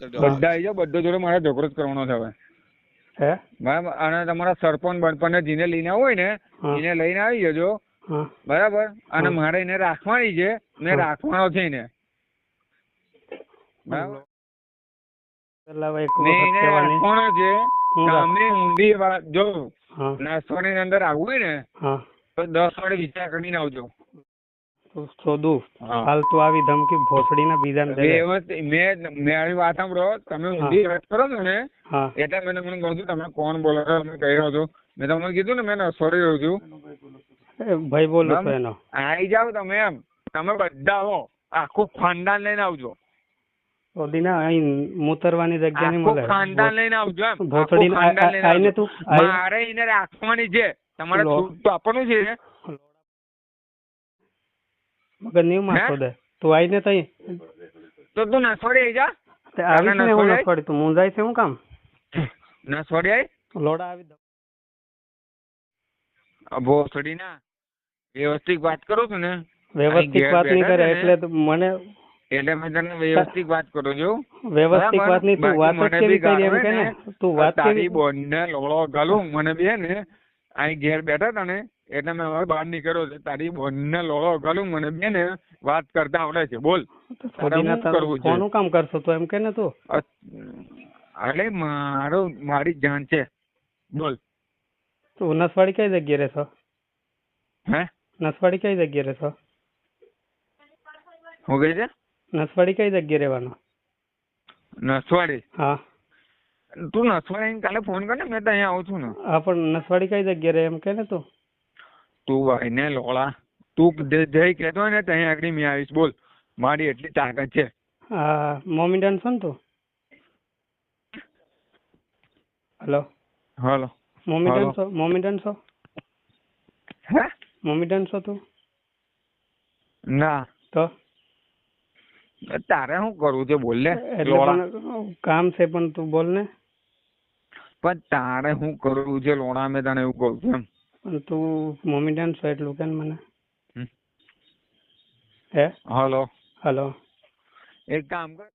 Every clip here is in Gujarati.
બધા આવી જાઓ બધા જોડે મારે ઝઘડો જ કરવાનો છે હવે. હે? બરાબર અને તમારા સરપંચ બનપણને જેને લઈને હોય ને એને લઈને આવી જજો. બરાબર? અને મારે એને રાખવાની છે મેં રાખવાનો છે એને. બરાબર? રાખવાનો છે તમે ઊંડી વાત. જો નાસ્તોની અંદર આવવું હોય ને તો દસ વાડે વિચાર કરીને આવજો. તું હાલ તું આવી ધમકી ભોસડીના બીજાને દે મેં મારી વાત સાંભળો તમે ઊંધી વાત કરો છો ને એટલે મેં તમને કહું છું તમે કોણ બોલો છો તમે કહી રહ્યો છો. મેં તમને કીધું ને મેં નસોડી રહ્યો છું. ભાઈ બોલું બરાબર. એનો. આવી જાવ તમે એમ. તમે બધા હો આખું ખાનદાન લઈને આવજો. અહીં મુતરવાની જગ્યા નહીં મળે. ખાનદાન લઈને આવજો એમ. આઈને તું મારે એને રાખવાની છે. તમારે છૂટ તો આપવાનું છે. મગર નહીં મારતો દે તું આવીને તઈ? તો તું નસોડી આવી જા. તે આવી ને હું ના છોડી તું મુંજાય છે હું કામ? નસોડી આવી લોડા આવી અબો છોડી ના. વ્યવસ્થિત વાત કરું છું ને? વ્યવસ્થિત વાત નહીં કરે એટલે મને એટલે મેં તને વ્યવસ્થિત વાત કરું છું. વ્યવસ્થિત વાત નહીં તું વાત જ કેવી બી કરી એમ કે ને? તું વાત તારી બોન ને લોળો ગાલું મને બી હે ને અહીં ઘેર બેઠા તને ને એટલે મેં હવે બહાર નીકળ્યો છે. તારી બંને લોળો ગાલું મને બે ને વાત કરતા આવડે છે. બોલ. કરવું છે? ફોનું કામ કરશો તો એમ કે ને તું અરે મારો મારી જાન છે. બોલ. તું નસવાડી કઈ જગ્યાએ રહેશો? હે? નસવાડી કઈ જગ્યાએ રહેશો? હું કહે છે? નસવાડી કઈ જગ્યાએ રહેવાનો? નસવાડી. હા. તું નસવાડી કાલે ફોન કર ને મેં તો અહીંયા આવું છું ને. હા પણ નસવાડી કઈ જગ્યાએ રહે એમ કે ને તું? તું ભાઈને લોળા. તું જઈ કહેતો ને ત્યાં આગળ મેં આવીશ. બોલ. મારી એટલી તાકાત છે. હા મોમીડન છો ને તું? હલો. હલો. મોમીડન હાલો. છો? મોમીડન છો? હે? મોમીડન છો તું? ના. તો? તારે શું કરવું છે? બોલ પણ કામ છે પણ તું બોલ ને. પણ તારે શું કરવું છે? લોણા મેં તને એવું કહું છું એમ. તું મોમીડન એટલું કે મને. હે? હલો. હલો. એક કામ કર.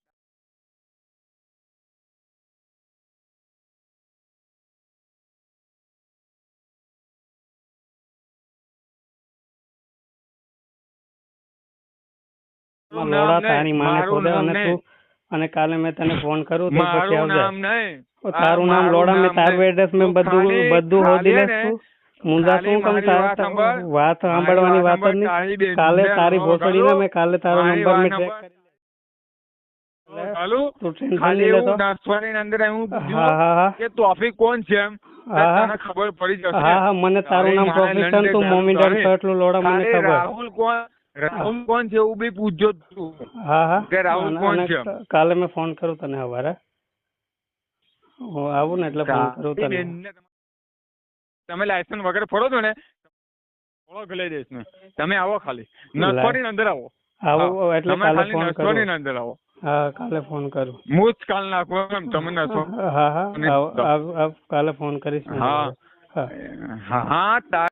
લોડા તારી માને ખોદે અને તું અને કાલે મેં તને ફોન કરું તો પછી આવજે. તારું નામ લોડા મેં તારું એડ્રેસ મેં બધું બધું હોદી ખાલી ને, ખાલી શું કામ તાર-. વાત સાંભળવાની વાત જ નહીં. કાલે તારી ભોસડી ભોસડીને મેં કાલે તારો નંબર મેં ચેક? કાલે મેં ફોન કરું તને હવારે. આવું ને એટલે ફોન કરું તને તમે- લાયસન્સ વગર ફરો છો ને ઓળખ લઈ દઈશ ને. તમે આવો ખાલી. નસવાડીની અંદર આવો. આવો એટલે કાલે ફોન કરો. નસવાડીની અંદર આવો. હા કાલે ફોન કરું. હું જ કાલ નાખો એમ તમે નસો. હા હા. કાલે ફોન કરીશ હા. હા.